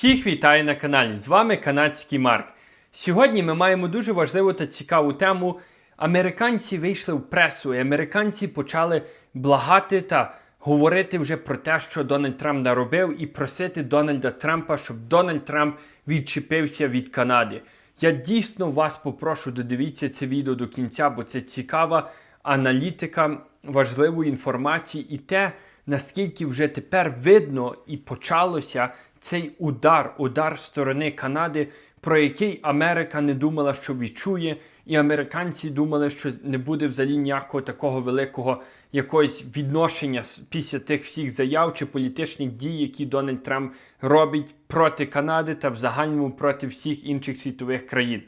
Всіх вітаю на каналі. З вами канадський Марк. Сьогодні ми маємо дуже важливу та цікаву тему. Американці вийшли в пресу, і американці почали благати та говорити вже про те, що Дональд Трамп наробив, і просити Дональда Трампа, щоб Дональд Трамп відчепився від Канади. Я дійсно вас попрошу додивіться це відео до кінця, бо це цікава аналітика важливої інформації і те, наскільки вже тепер видно і почалося цей удар, удар сторони Канади, про який Америка не думала, що відчує, і американці думали, що не буде взагалі ніякого такого великого якогось відношення після тих всіх заяв чи політичних дій, які Дональд Трамп робить проти Канади та в загальному проти всіх інших світових країн.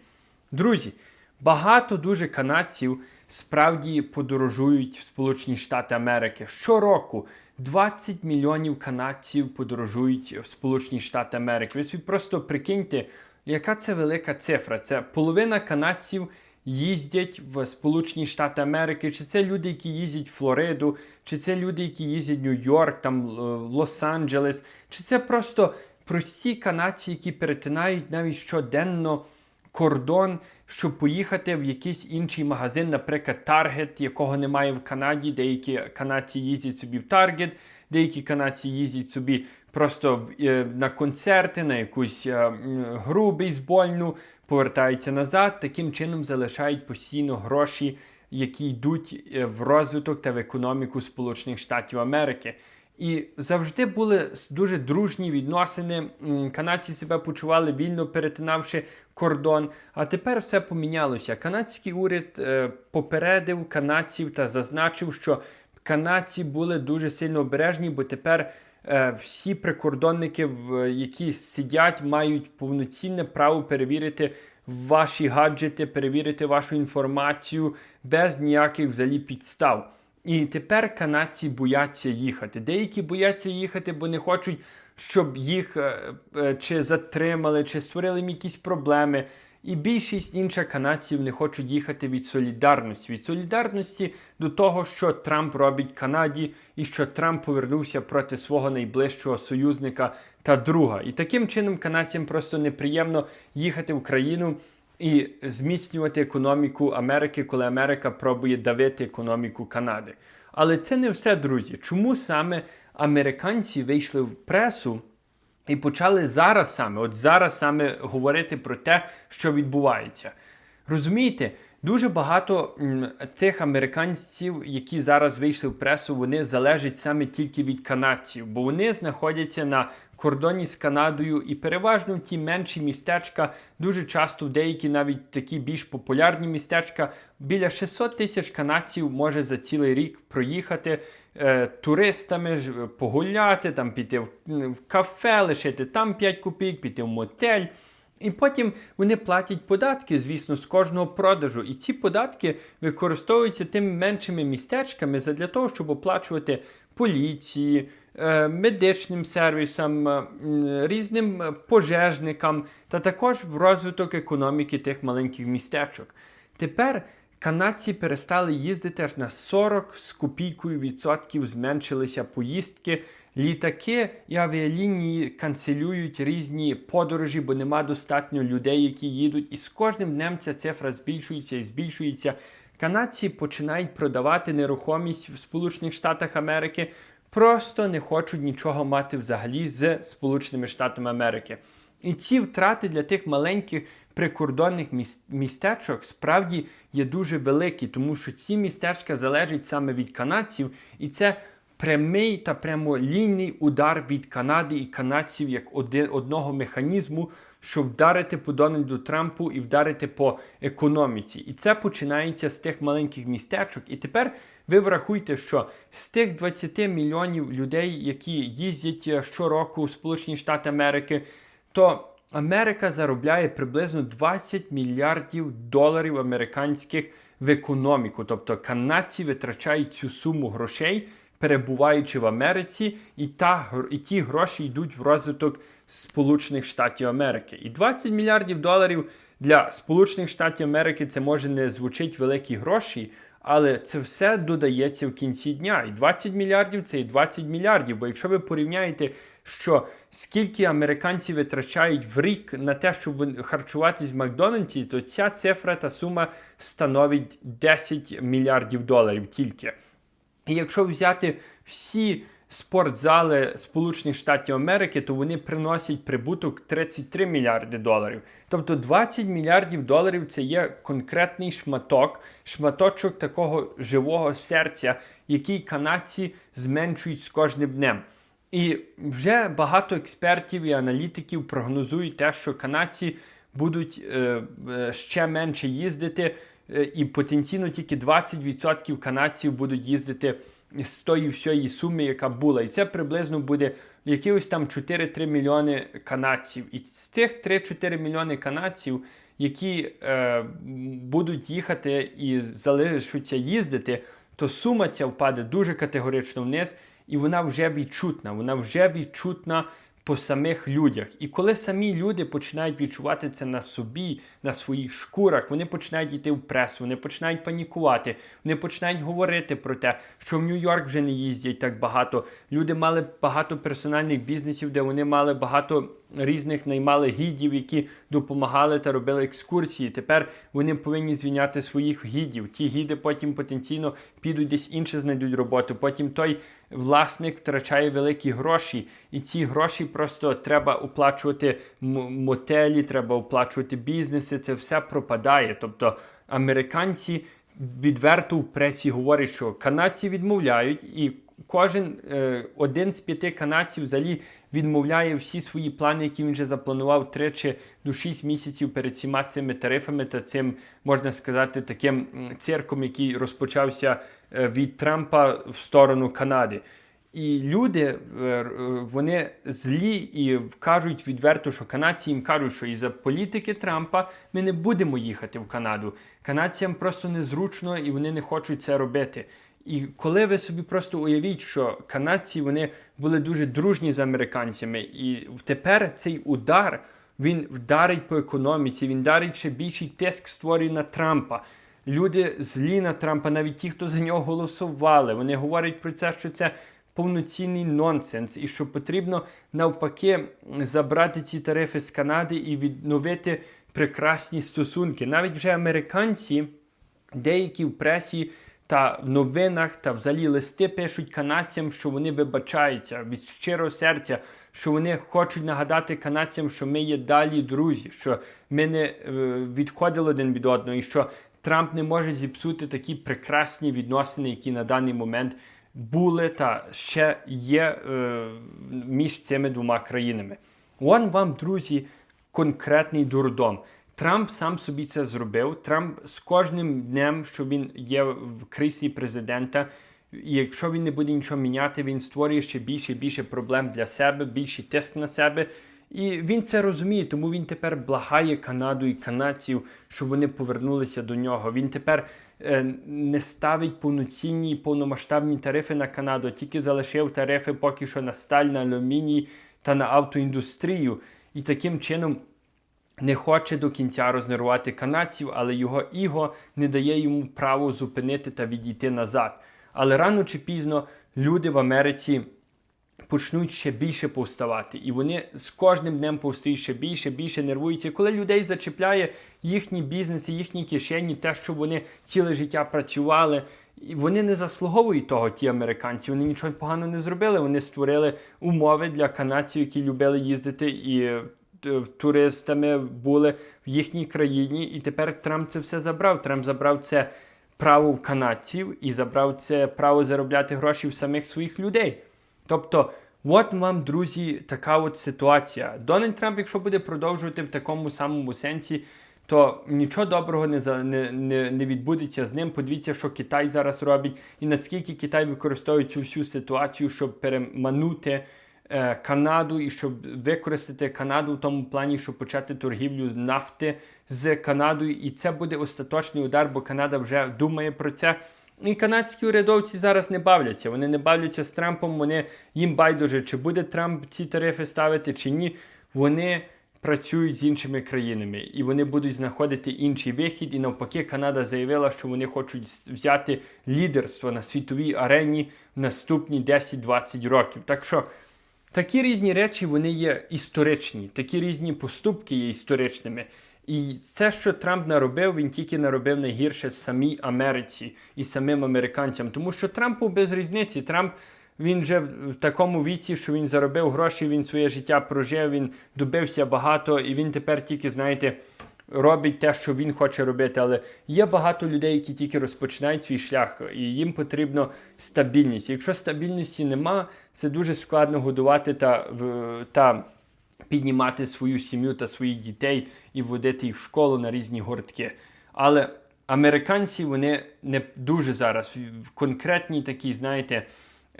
Друзі, багато дуже канадців справді подорожують в Сполучені Штати Америки. Щороку 20 мільйонів канадців подорожують в Сполучені Штати Америки. Ви собі просто прикиньте, яка це велика цифра. Це половина канадців їздять в Сполучені Штати Америки, чи це люди, які їздять в Флориду, чи це люди, які їздять в Нью-Йорк, там е, Лос-Анджелес, чи це просто прості канадці, які перетинають навіть щоденно кордон, щоб поїхати в якийсь інший магазин, наприклад, Target, якого немає в Канаді. Деякі канадці їздять собі в Target, деякі канадці їздять собі просто е, на концерти, на якусь е, гру бейсбольну, повертаються назад. Таким чином залишають постійно гроші, які йдуть е, в розвиток та в економіку Сполучених Штатів Америки. І завжди були дуже дружні відносини. Канадці себе почували вільно перетинавши кордон. А тепер все помінялося. Канадський уряд е, попередив канадців та зазначив, що канадці були дуже сильно обережні, бо тепер е, всі прикордонники, які сидять, мають повноцінне право перевірити ваші гаджети, перевірити вашу інформацію без ніяких взагалі підстав. І тепер канадці бояться їхати. Деякі бояться їхати, бо не хочуть, щоб їх е, е, чи затримали, чи створили їм якісь проблеми. І більшість інших канадців не хочуть їхати від солідарності. Від солідарності до того, що Трамп робить Канаді, і що Трамп повернувся проти свого найближчого союзника та друга. І таким чином канадцям просто неприємно їхати в країну і зміцнювати економіку Америки, коли Америка пробує давити економіку Канади. Але це не все, друзі. Чому саме американці вийшли в пресу і почали зараз саме, от зараз саме говорити про те, що відбувається? Розумієте, дуже багато м, тих американців, які зараз вийшли в пресу, вони залежать саме тільки від канадців, бо вони знаходяться на кордоні з Канадою і переважно ті менші містечка, дуже часто деякі навіть такі більш популярні містечка, біля 600 тисяч канадців може за цілий рік проїхати е, туристами, погуляти, там піти в кафе, лишити там 5 копійок, піти в мотель. І потім вони платять податки, звісно, з кожного продажу. І ці податки використовуються тими меншими містечками для того, щоб оплачувати поліції, е, медичним сервісам, е, різним пожежникам та також в розвиток економіки тих маленьких містечок. Тепер канадці перестали їздити аж на 40 з копійкою відсотків зменшилися поїздки. Літаки і авіалінії канцелюють різні подорожі, бо нема достатньо людей, які їдуть. І з кожним днем ця цифра збільшується і збільшується. Канадці починають продавати нерухомість в Сполучених Штатах Америки, просто не хочуть нічого мати взагалі з Сполученими Штатами Америки. І ці втрати для тих маленьких прикордонних міс- містечок справді є дуже великі, тому що ці містечка залежать саме від канадців, і це прямий та прямолінійний удар від Канади і канадців як один, одного механізму, щоб вдарити по Дональду Трампу і вдарити по економіці. І це починається з тих маленьких містечок. І тепер ви врахуйте, що з тих 20 мільйонів людей, які їздять е, щороку в Сполучені Штати Америки, то Америка заробляє приблизно 20 мільярдів доларів американських в економіку. Тобто канадці витрачають цю суму грошей, перебуваючи в Америці, і, та, і ті гроші йдуть в розвиток Сполучених Штатів Америки. І 20 мільярдів доларів для Сполучених Штатів Америки це може не звучить великі гроші, але це все додається в кінці дня. І 20 мільярдів це і 20 мільярдів. Бо якщо ви порівняєте що скільки американці витрачають в рік на те, щоб харчуватись в Макдональдсі, то ця цифра та сума становить 10 мільярдів доларів тільки. І якщо взяти всі спортзали Сполучених Штатів Америки, то вони приносять прибуток 33 мільярди доларів. Тобто 20 мільярдів доларів це є конкретний шматок, шматочок такого живого серця, який канадці зменшують з кожним днем. І вже багато експертів і аналітиків прогнозують те, що канадці будуть е, е, ще менше їздити, і потенційно тільки 20% канадців будуть їздити з тої всієї суми, яка була. І це приблизно буде якихось там 4-3 мільйони канадців. І з цих 3-4 мільйони канадців, які е, будуть їхати і залишаться їздити, то сума ця впаде дуже категорично вниз, і вона вже відчутна. Вона вже відчутна по самих людях. І коли самі люди починають відчувати це на собі, на своїх шкурах, вони починають йти в пресу, вони починають панікувати, вони починають говорити про те, що в Нью-Йорк вже не їздять так багато. Люди мали багато персональних бізнесів, де вони мали багато різних наймали гідів, які допомагали та робили екскурсії. Тепер вони повинні звільняти своїх гідів. Ті гіди потім потенційно підуть десь інше знайдуть роботу. Потім той власник втрачає великі гроші, і ці гроші просто треба оплачувати мотелі, треба оплачувати бізнеси. Це все пропадає. Тобто американці відверто в пресі говорять, що канадці відмовляють і кожен е, один з п'яти канадців взагалі відмовляє всі свої плани, які він вже запланував 3 чи до 6 місяців перед всіма цими тарифами та цим, можна сказати, таким цирком, який розпочався е, від Трампа в сторону Канади. І люди е, вони злі і кажуть відверто, що канадці їм кажуть, що із за політики Трампа ми не будемо їхати в Канаду. Канадцям просто незручно і вони не хочуть це робити. І коли ви собі просто уявіть, що канадці вони були дуже дружні з американцями, і тепер цей удар він вдарить по економіці, він вдарить ще більший тиск створює на Трампа. Люди злі на Трампа, навіть ті, хто за нього голосували, вони говорять про це, що це повноцінний нонсенс, і що потрібно навпаки забрати ці тарифи з Канади і відновити прекрасні стосунки. Навіть вже американці, деякі в пресі та в новинах та взагалі листи пишуть канадцям, що вони вибачаються від щирого серця, що вони хочуть нагадати канадцям, що ми є далі друзі, що ми не е, відходили один від одного, і що Трамп не може зіпсути такі прекрасні відносини, які на даний момент були та ще є е, між цими двома країнами. Вон вам, друзі, конкретний дурдом. Трамп сам собі це зробив. Трамп з кожним днем, що він є в кріслі президента, і якщо він не буде нічого міняти, він створює ще більше і більше проблем для себе, більший тиск на себе. І він це розуміє, тому він тепер благає Канаду і канадців, щоб вони повернулися до нього. Він тепер е, не ставить повноцінні повномасштабні тарифи на Канаду, тільки залишив тарифи поки що на сталь, на алюміній та на автоіндустрію. І таким чином не хоче до кінця рознервувати канадців, але його іго не дає йому право зупинити та відійти назад. Але рано чи пізно люди в Америці почнуть ще більше повставати, і вони з кожним днем повстають ще більше, більше нервуються. Коли людей зачіпляє їхні бізнеси, їхні кишені, те, що вони ціле життя працювали. І вони не заслуговують того, ті американці. Вони нічого поганого не зробили. Вони створили умови для канадців, які любили їздити і туристами були в їхній країні, і тепер Трамп це все забрав. Трамп забрав це право в канадців і забрав це право заробляти гроші в самих своїх людей. Тобто, от вам, друзі, така от ситуація. Дональд Трамп, якщо буде продовжувати в такому самому сенсі, то нічого доброго не не, не, не відбудеться з ним. Подивіться, що Китай зараз робить, і наскільки Китай використовує цю всю ситуацію, щоб переманути. Е, Канаду і щоб використати Канаду в тому плані, щоб почати торгівлю з нафти з Канадою. І це буде остаточний удар, бо Канада вже думає про це. І канадські урядовці зараз не бавляться. Вони не бавляться з Трампом. Вони їм байдуже, чи буде Трамп ці тарифи ставити, чи ні. Вони працюють з іншими країнами і вони будуть знаходити інший вихід. І навпаки, Канада заявила, що вони хочуть взяти лідерство на світовій арені в наступні 10-20 років. Так що. Такі різні речі вони є історичні, такі різні поступки є історичними. І це, що Трамп наробив, він тільки наробив найгірше самій Америці і самим американцям. Тому що Трампу без різниці. Трамп він вже в такому віці, що він заробив гроші, він своє життя прожив, він добився багато, і він тепер тільки, знаєте, робить те, що він хоче робити. Але є багато людей, які тільки розпочинають свій шлях, і їм потрібна стабільність. Якщо стабільності нема, це дуже складно годувати та, та піднімати свою сім'ю та своїх дітей і водити їх в школу на різні гуртки. Але американці вони не дуже зараз в конкретній такій, знаєте,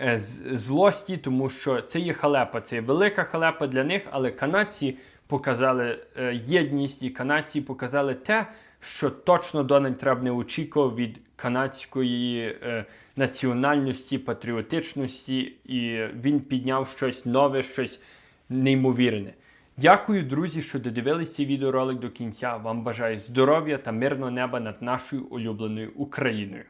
е, злості, тому що це є халепа, це є велика халепа для них, але канадці показали е, єдність і канадці показали те, що точно Дональд Трамп не очікував від канадської е, національності, патріотичності, і він підняв щось нове, щось неймовірне. Дякую, друзі, що додивилися цей відеоролик до кінця. Вам бажаю здоров'я та мирного неба над нашою улюбленою Україною.